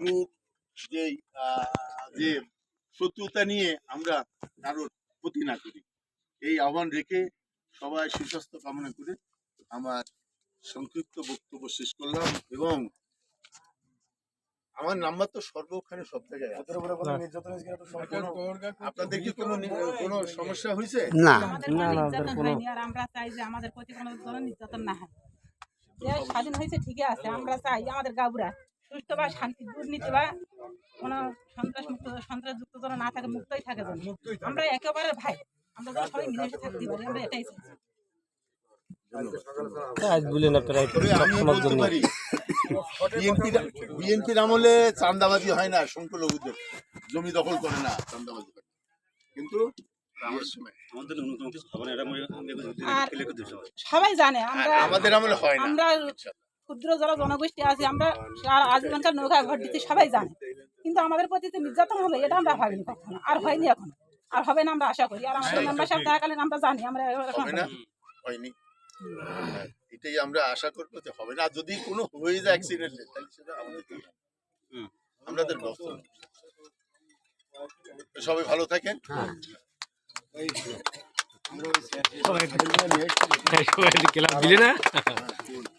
শত্রুর যে যে শত্রুতা নিয়ে আমরা কারোর ক্ষতি না করি। এই আহ্বান রেখে সবাই সুস্বাস্থ্য কামনা করে আমার সংক্ষিপ্ত বক্তব্য শেষ করলাম এবং আমার নাম্বার তো সর্বখানে সব জায়গায় আপনাদের কি কোনো কোনো সমস্যা হয়েছে? না কোনো আমরা চাই যে আমাদের প্রতি কোনো ধরনের নির্যাতন না হয়। স্বাধীন হয়েছে ঠিকই আছে আমরা চাই আমাদের গাবুরা। সুস্থ বা শান্তি দুর্নীতি বা কোনো সন্ত্রাস মুক্ত সন্ত্রাস যুক্ত যেন না থাকে মুক্তই থাকে যেন। আমরা একেবারে ভাই আমরা যেন সবাই মিলেমিশে থাকতে পারি আমরা এটাই চাই। আজ বলেন আপনারা তবে আমি বলতে পারি। বিএনপির বিএনপির আমলে চান্দাবাজি হয় না সংখ্যালঘুদের জমি দখল করে না চান্দাবাজি কিন্তু আমাদের সবাই জানে আমরা আমলে হয় না। আমরা ক্ষুদ্র যারা জনগোষ্ঠী আছে আমরা আর আজীবনকার নৌকা ঘর দিতে সবাই জানে। কিন্তু আমাদের প্রতি যে নির্যাতন হবে এটা আমরা ভাবিনি কখনো আর হয়নি এখন। আর হবে না আমরা আশা করি আর আমাদের মেম্বার সাহেব থাকাকালীন আমরা জানি আমরা হয়নি। হ্যাঁ, এটাই আমরা আশা করব যে হবে না। আর যদি কোনো হয়ে যায় অ্যাক্সিডেন্টে তাহলে সেটা আমাদের হুম। আমাদের সবাই ভালো থাকেন। ক্লাব দিলে না?